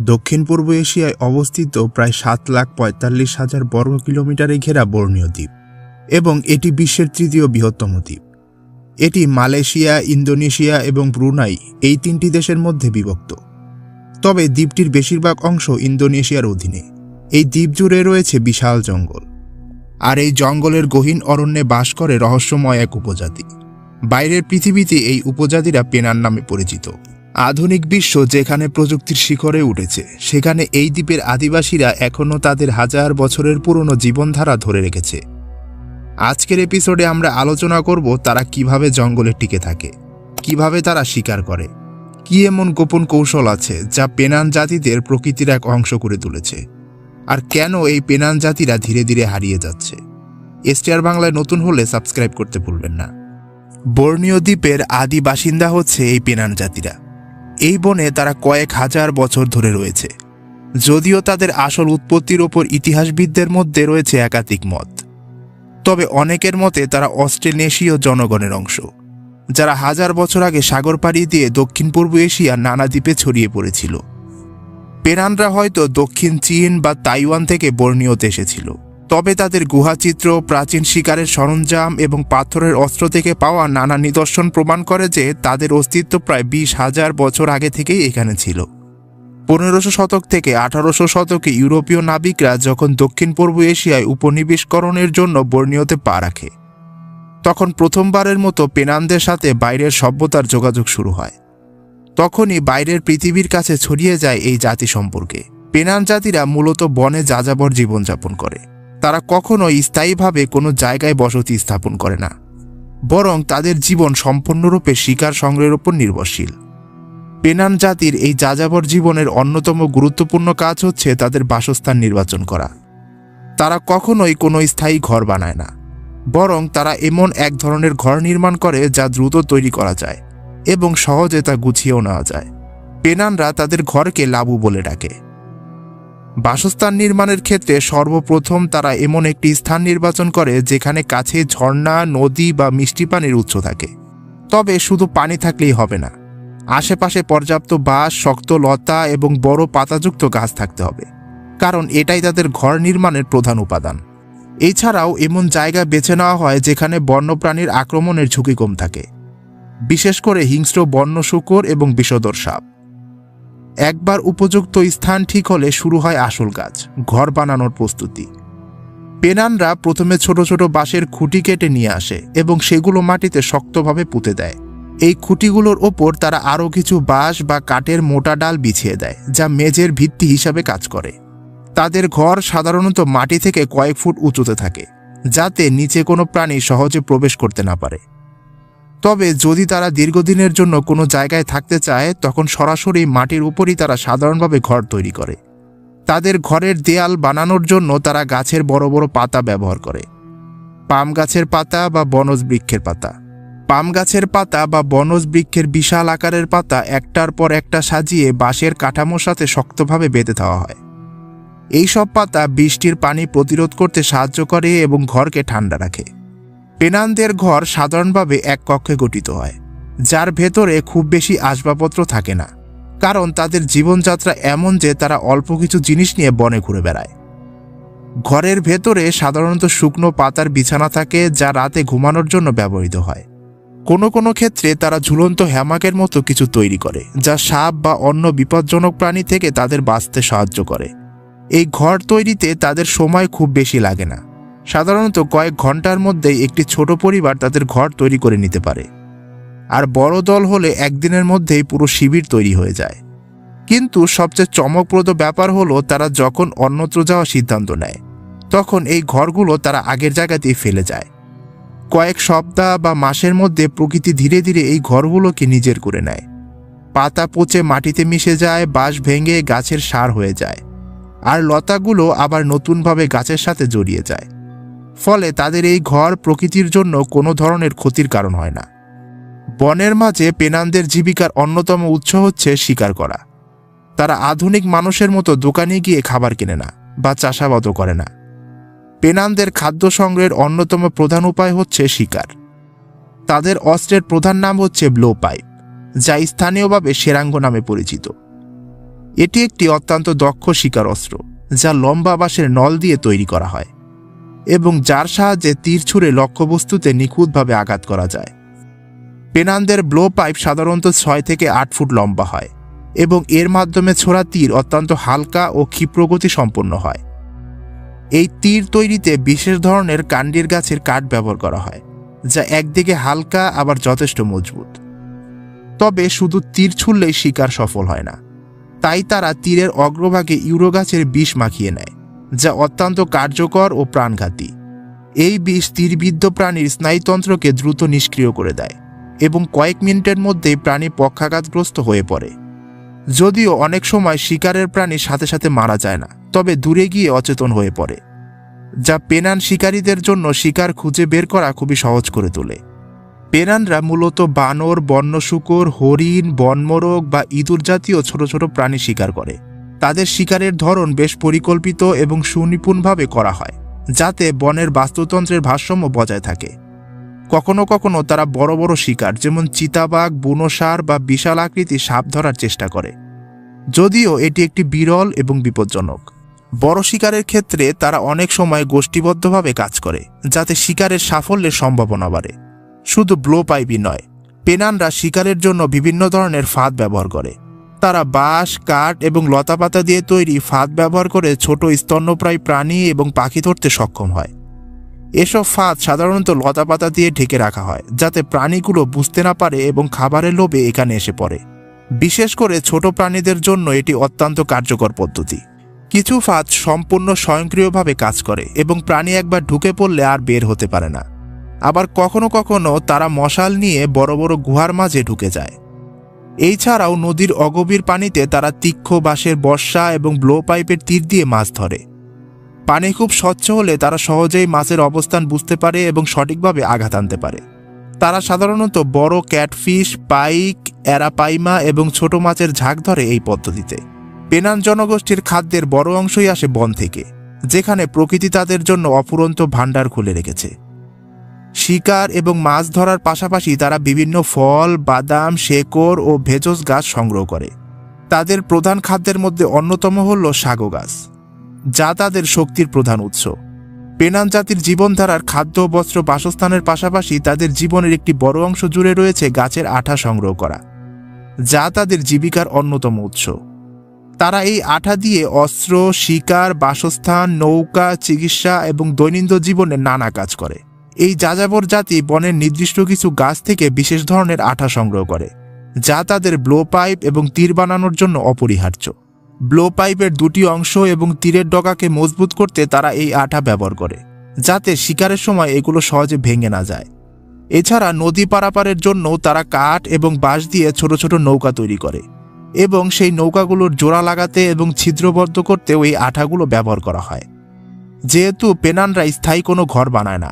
দক্ষিণ পূর্ব এশিয়ায় অবস্থিত প্রায় সাত লাখ পঁয়তাল্লিশ হাজার বর্গ কিলোমিটারে ঘেরা বর্ণীয় দ্বীপ এবং এটি বিশ্বের তৃতীয় বৃহত্তম দ্বীপ। এটি মালয়েশিয়া, ইন্দোনেশিয়া এবং ব্রুনাই এই তিনটি দেশের মধ্যে বিভক্ত। তবে দ্বীপটির বেশিরভাগ অংশ ইন্দোনেশিয়ার অধীনে। এই দ্বীপ জুড়ে রয়েছে বিশাল জঙ্গল। আর এই জঙ্গলের গহীন অরণ্যে বাস করে রহস্যময় এক উপজাতি। বাইরের পৃথিবীতে এই উপজাতিরা পেনার নামে পরিচিত। আধুনিক বিশ্ব যেখানে প্রযুক্তির শিখরে উঠেছে, সেখানে এই দ্বীপের আদিবাসীরা এখনও তাদের হাজার বছরের পুরনো জীবনধারা ধরে রেখেছে। আজকের এপিসোডে আমরা আলোচনা করব তারা কীভাবে জঙ্গলে টিকে থাকে, কীভাবে তারা শিকার করে, কি এমন গোপন কৌশল আছে যা পেনান জাতিদের প্রকৃতির এক অংশ করে তুলেছে, আর কেন এই পেনান জাতিরা ধীরে ধীরে হারিয়ে যাচ্ছে। এসটিআর বাংলায় নতুন হলে সাবস্ক্রাইব করতে ভুলবেন না। বর্ণীয় দ্বীপের আদি বাসিন্দা হচ্ছে এই পেনান জাতিরা। এই বনে তারা কয়েক হাজার বছর ধরে রয়েছে। যদিও তাদের আসল উৎপত্তির ওপর ইতিহাসবিদদের মধ্যে রয়েছে একাধিক মত। তবে অনেকের মতে তারা অস্ট্রেনেশীয় জনগণের অংশ, যারা হাজার বছর আগে সাগর পাড়ি দিয়ে দক্ষিণ পূর্ব এশিয়ার নানা দ্বীপে ছড়িয়ে পড়েছিল। পেরানরা হয়তো দক্ষিণ চীন বা তাইওয়ান থেকে বর্ণীয়তে এসেছিল। তবে তাদের গুহাচিত্র, প্রাচীন শিকারের সরঞ্জাম এবং পাথরের অস্ত্র থেকে পাওয়া নানা নিদর্শন প্রমাণ করে যে তাদের অস্তিত্ব প্রায় বিশ হাজার বছর আগে থেকেই এখানে ছিল। পনেরোশো শতক থেকে আঠারোশো শতকে ইউরোপীয় নাবিকরা যখন দক্ষিণ পূর্ব এশিয়ায় উপনিবেশকরণের জন্য বর্ণীয়তে পা রাখে, তখন প্রথমবারের মতো পেনানদের সাথে বাইরের সভ্যতার যোগাযোগ শুরু হয়। তখনই বাইরের পৃথিবীর কাছে ছড়িয়ে যায় এই জাতি সম্পর্কে। পেনান জাতিরা মূলত বনে যাযাবর জীবনযাপন করে। তারা কখনোই স্থায়ীভাবে কোনো জায়গায় বসতি স্থাপন করে না, বরং তাদের জীবন সম্পূর্ণরূপে শিকার সংগ্রহের উপর নির্ভরশীল। পেনান জাতির এই যাযাবর জীবনের অন্যতম গুরুত্বপূর্ণ কাজ হচ্ছে তাদের বাসস্থান নির্বাচন করা। তারা কখনোই কোনো স্থায়ী ঘর বানায় না, বরং তারা এমন এক ধরনের ঘর নির্মাণ করে যা দ্রুত তৈরি করা যায় এবং সহজে তা গুছিয়েও নেওয়া যায়। পেনানরা তাদের ঘরকে লাবু বলে ডাকে। বাসস্থান নির্মাণের ক্ষেত্রে সর্বপ্রথম তারা এমন একটি স্থান নির্বাচন করে যেখানে কাছে ঝর্ণা, নদী বা মিষ্টি পানির উৎস থাকে। তবে শুধু পানি থাকলেই হবে না, আশেপাশে পর্যাপ্ত বাঁশ, শক্ত লতা এবং বড় পাতাযুক্ত গাছ থাকতে হবে, কারণ এটাই তাদের ঘর নির্মাণের প্রধান উপাদান। এছাড়াও এমন জায়গা বেছে নেওয়া হয় যেখানে বন্যপ্রাণীর আক্রমণের ঝুঁকি কম থাকে। বিশেষ করে হিংস্র বন্য শুকর এবং বিষদর সাপ। একবার উপযুক্ত স্থান ঠিক হলে শুরু হয় আসল কাজ, ঘর বানানোর প্রস্তুতি। পেনানরা প্রথমে ছোট ছোট বাঁশের খুঁটি কেটে নিয়ে আসে এবং সেগুলো মাটিতে শক্তভাবে পুঁতে দেয়। এই খুঁটিগুলোর ওপর তারা আরও কিছু বাঁশ বা কাঠের মোটা ডাল বিছিয়ে দেয়, যা মেজের ভিত্তি হিসাবে কাজ করে। তাদের ঘর সাধারণত মাটি থেকে কয়েক ফুট উঁচুতে থাকে, যাতে নিচে কোনো প্রাণী সহজে প্রবেশ করতে না পারে। তবে যদি তারা দীর্ঘদিনের জন্য কোনো জায়গায় থাকতে চায়, তখন সরাসরি মাটির উপরই তারা সাধারণভাবে ঘর তৈরি করে। তাদের ঘরের দেয়াল বানানোর জন্য তারা গাছের বড় বড় পাতা ব্যবহার করে। পাম গাছের পাতা বা বনজ বৃক্ষের পাতা। পাম গাছের পাতা বা বনজ বৃক্ষের বিশাল আকারের পাতা একটার পর একটা সাজিয়ে বাঁশের কাঠামোর সাথে শক্তভাবে বেঁধে দেওয়া হয়। এইসব পাতা বৃষ্টির পানি প্রতিরোধ করতে সাহায্য করে এবং ঘরকে ঠান্ডা রাখে। পেনানদের ঘর সাধারণভাবে এক কক্ষে গঠিত হয়, যার ভেতরে খুব বেশি আসবাবপত্র থাকে না, কারণ তাদের জীবনযাত্রা এমন যে তারা অল্প কিছু জিনিস নিয়ে বনে ঘুরে বেড়ায়। ঘরের ভেতরে সাধারণত শুকনো পাতার বিছানা থাকে যা রাতে ঘুমানোর জন্য ব্যবহৃত হয়। কোনো কোনো ক্ষেত্রে তারা ঝুলন্ত হ্যামাকের মতো কিছু তৈরি করে, যা সাপ বা অন্য বিপজ্জনক প্রাণী থেকে তাদের বাঁচতে সাহায্য করে। এই ঘর তৈরিতে তাদের সময় খুব বেশি লাগে না। সাধারণত কয়েক ঘণ্টার মধ্যেই একটি ছোট পরিবার তাদের ঘর তৈরি করে নিতে পারে। আর বড় দল হলে একদিনের মধ্যেই পুরো শিবির তৈরি হয়ে যায়। কিন্তু সবচেয়ে চমকপ্রদ ব্যাপার হলো তারা যখন অন্যত্র যাওয়ার সিদ্ধান্ত নেয়, তখন এই ঘরগুলো তারা আগের জায়গাতেই ফেলে যায়। কয়েক সপ্তাহ বা মাসের মধ্যে প্রকৃতি ধীরে ধীরে এই ঘরগুলোকে নিজের করে নেয়। পাতা পচে মাটিতে মিশে যায়, বাঁশ ভেঙে গাছের সার হয়ে যায়। আর লতাগুলো আবার নতুনভাবে গাছের সাথে জড়িয়ে যায়। ফলে তাদের এই ঘর প্রকৃতির জন্য কোনো ধরনের ক্ষতির কারণ হয় না। বনের মাঝে পেনানদের জীবিকার অন্যতম উৎস হচ্ছে শিকার করা। তারা আধুনিক মানুষের মতো দোকানে গিয়ে খাবার কেনে না বা চাষাবাদও করে না। পেনানদের খাদ্য সংগ্রহের অন্যতম প্রধান উপায় হচ্ছে শিকার। তাদের অস্ত্রের প্রধান নাম হচ্ছে ব্লো পাইপ, যা স্থানীয়ভাবে সেরাঙ্গ নামে পরিচিত। এটি একটি অত্যন্ত দক্ষ শিকার অস্ত্র, যা লম্বা বাঁশের নল দিয়ে তৈরি করা হয়। এবং যার সাহায্যে তীর ছুঁড়ে লক্ষ্যবস্তুতে নিখুঁতভাবে আঘাত করা যায়। পেনানদের ব্লো পাইপ সাধারণত ছয় থেকে আট ফুট লম্বা হয় এবং এর মাধ্যমে ছোড়া তীর অত্যন্ত হালকা ও ক্ষিপ্রগতি সম্পন্ন হয়। এই তীর তৈরিতে বিশেষ ধরনের কান্ডির গাছের কাঠ ব্যবহার করা হয়, যা একদিকে হালকা আবার যথেষ্ট মজবুত। তবে শুধু তীর ছুড়লেই শিকার সফল হয় না, তাই তারা তীরের অগ্রভাগে ইউরো গাছের বিষ মাখিয়ে নেয়। যা অত্যন্ত কার্যকর ও প্রাণঘাতী। এই বিষ তীরবিদ্ধ প্রাণীর স্নায়ুতন্ত্রকে দ্রুত নিষ্ক্রিয় করে দেয় এবং কয়েক মিনিটের মধ্যেই প্রাণী পক্ষাঘাতগ্রস্ত হয়ে পড়ে। যদিও অনেক সময় শিকারের প্রাণী সাথে সাথে মারা যায় না, তবে দূরে গিয়ে অচেতন হয়ে পড়ে, যা পেনান শিকারীদের জন্য শিকার খুঁজে বের করা খুবই সহজ করে তোলে। পেনানরা মূলত বানর, বন্য শুকর, হরিণ, বনমোরগ বা ইঁদুর জাতীয় ছোট ছোট প্রাণী শিকার করে। তাদের শিকারের ধরন বেশ পরিকল্পিত এবং সুনিপুণভাবে করা হয়, যাতে বনের বাস্তুতন্ত্রের ভারসাম্য বজায় থাকে। কখনো কখনো তারা বড় বড় শিকার, যেমন চিতাবাঘ, বুনোসার বা বিশাল আকৃতি সাপ ধরার চেষ্টা করে। যদিও এটি একটি বিরল এবং বিপজ্জনক। বড় শিকারের ক্ষেত্রে তারা অনেক সময় গোষ্ঠীবদ্ধভাবে কাজ করে, যাতে শিকারের সাফল্যের সম্ভাবনা বাড়ে। শুধু ব্লো পাইপই নয়, পেনানরা শিকারের জন্য বিভিন্ন ধরনের ফাঁদ ব্যবহার করে। তারা বাঁশ, কাঠ এবং লতাপাতা দিয়ে তৈরি ফাঁদ ব্যবহার করে ছোট স্তন্যপ্রায় প্রাণী এবং পাখি ধরতে সক্ষম হয়। এসব ফাঁদ সাধারণত লতাপাতা দিয়ে ঢেকে রাখা হয়, যাতে প্রাণীগুলো বুঝতে না পারে এবং খাবারের লোভে এখানে এসে পড়ে। বিশেষ করে ছোট প্রাণীদের জন্য এটি অত্যন্ত কার্যকর পদ্ধতি। কিছু ফাঁদ সম্পূর্ণ স্বয়ংক্রিয়ভাবে কাজ করে এবং প্রাণী একবার ঢুকে পড়লে আর বের হতে পারে না। আবার কখনো কখনো তারা মশাল নিয়ে বড় বড় গুহার মাঝে ঢুকে যায়। এই ছাড়াও নদীর অগভীর পানিতে তারা তীক্ষ্ণ বাঁশের বর্ষা এবং ব্লো পাইপের তীর দিয়ে মাছ ধরে। পানি খুব স্বচ্ছ হলে তারা সহজেই মাছের অবস্থান বুঝতে পারে এবং সঠিকভাবে আঘাত আনতে পারে। তারা সাধারণত বড় ক্যাটফিশ, পাইক, অ্যারাপাইমা এবং ছোট মাছের ঝাঁক ধরে এই পদ্ধতিতে। পেনান জনগোষ্ঠীর খাদ্যের বড় অংশই আসে বন থেকে, যেখানে প্রকৃতি তাদের জন্য অফুরন্ত ভাণ্ডার খুলে রেখেছে। শিকার এবং মাছ ধরার পাশাপাশি তারা বিভিন্ন ফল, বাদাম, শেকড় ও ভেষজ গাছ সংগ্রহ করে। তাদের প্রধান খাদ্যের মধ্যে অন্যতম হল সাগো গাছ, যা তাদের শক্তির প্রধান উৎস। পেনান জাতির জীবনধারার খাদ্য বস্ত্র বাসস্থানের পাশাপাশি তাদের জীবনের একটি বড় অংশ জুড়ে রয়েছে গাছের আঠা সংগ্রহ করা, যা তাদের জীবিকার অন্যতম উৎস। তারা এই আঠা দিয়ে অস্ত্র, শিকার, বাসস্থান, নৌকা, চিকিৎসা এবং দৈনন্দিন জীবনে নানা কাজ করে। এই যাযাবর জাতি বনের নির্দিষ্ট কিছু গাছ থেকে বিশেষ ধরনের আঠা সংগ্রহ করে, যা তাদের ব্লো পাইপ এবং তীর বানানোর জন্য অপরিহার্য। ব্লো পাইপের দুটি অংশ এবং তীরের ডগাকে মজবুত করতে তারা এই আঠা ব্যবহার করে, যাতে শিকারের সময় এগুলো সহজে ভেঙে না যায়। এছাড়া নদী পারাপারের জন্য তারা কাঠ এবং বাঁশ দিয়ে ছোট ছোট নৌকা তৈরি করে এবং সেই নৌকাগুলোর জোড়া লাগাতে এবং ছিদ্রবদ্ধ করতেও এই আঠাগুলো ব্যবহার করা হয়। যেহেতু পেনানরা স্থায়ী কোনো ঘর বানায় না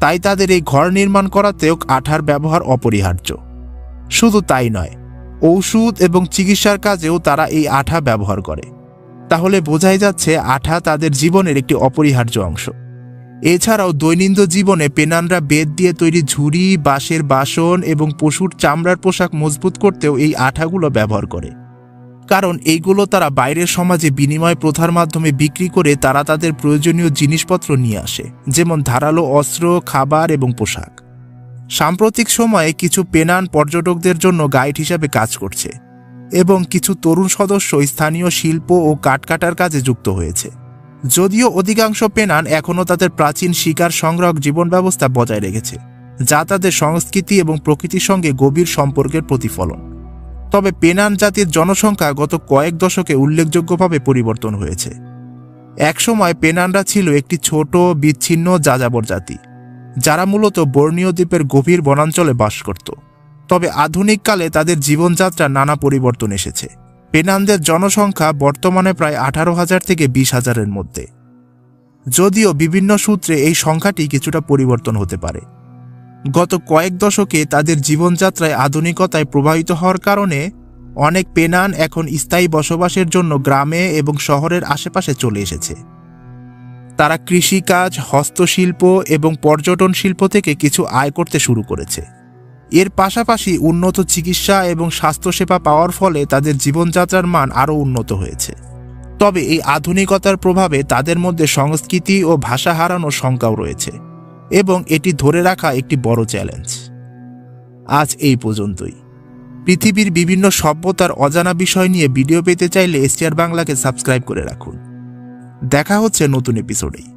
তাই তাদের এই ঘর নির্মাণ করাতেও আঠার ব্যবহার অপরিহার্য। শুধু তাই নয়, ঔষধ এবং চিকিৎসার কাজেও তারা এই আঠা ব্যবহার করে। তাহলে বোঝাই যাচ্ছে আঠা তাদের জীবনের একটি অপরিহার্য অংশ। এছাড়াও দৈনন্দিন জীবনে পেনানরা বেদ দিয়ে তৈরি ঝুড়ি, বাঁশের বাসন এবং পশুর চামড়ার পোশাক মজবুত করতেও এই আঠাগুলো ব্যবহার করে। কারণ এইগুলো তারা বাইরের সমাজে বিনিময় প্রথার মাধ্যমে বিক্রি করে তারা তাদের প্রয়োজনীয় জিনিসপত্র নিয়ে আসে, যেমন ধারালো অস্ত্র, খাবার এবং পোশাক। সাম্প্রতিক সময়ে কিছু পেনান পর্যটকদের জন্য গাইড হিসাবে কাজ করছে এবং কিছু তরুণ সদস্য স্থানীয় শিল্প ও কাঠকাটার কাজে যুক্ত হয়েছে। যদিও অধিকাংশ পেনান এখনও তাদের প্রাচীন শিকার সংগ্রহ জীবন ব্যবস্থা বজায় রেখেছে, যা তাদের সংস্কৃতি এবং প্রকৃতির সঙ্গে গভীর সম্পর্কের প্রতিফলন। তবে পেনান জাতির জনসংখ্যা গত কয়েক দশকে উল্লেখযোগ্যভাবে পরিবর্তন হয়েছে। একসময় পেনানরা ছিল একটি ছোট, বিচ্ছিন্ন যাযাবর জাতি, যারা মূলত বর্ণীয় দ্বীপের গভীর বনাঞ্চলে বাস করত। তবে আধুনিককালে তাদের জীবনযাত্রা নানা পরিবর্তন এসেছে। পেনানদের জনসংখ্যা বর্তমানে প্রায় আঠারো হাজার থেকে বিশ হাজারের মধ্যে। যদিও বিভিন্ন সূত্রে এই সংখ্যাটি কিছুটা পরিবর্তন হতে পারে। গত কয়েক দশকে তাদের জীবনযাত্রায় আধুনিকতায় প্রবাহিত হওয়ার কারণে অনেক পেনান এখন স্থায়ী বসবাসের জন্য গ্রামে এবং শহরের আশেপাশে চলে এসেছে। তারা কৃষিকাজ, হস্তশিল্প এবং পর্যটন শিল্প থেকে কিছু আয় করতে শুরু করেছে। এর পাশাপাশি উন্নত চিকিৎসা এবং স্বাস্থ্যসেবা পাওয়ার ফলে তাদের জীবনযাত্রার মান আরও উন্নত হয়েছে। তবে এই আধুনিকতার প্রভাবে তাদের মধ্যে সংস্কৃতি ও ভাষা হারানোর শঙ্কাও রয়েছে। এবং এটি ধরে রাখা একটি বড় চ্যালেঞ্জ। আজ এই পর্যন্তই। পৃথিবীর বিভিন্ন সভ্যতার অজানা বিষয় নিয়ে ভিডিও পেতে চাইলে এসটিআর বাংলাকে সাবস্ক্রাইব করে রাখুন। দেখা হচ্ছে নতুন এপিসোডেই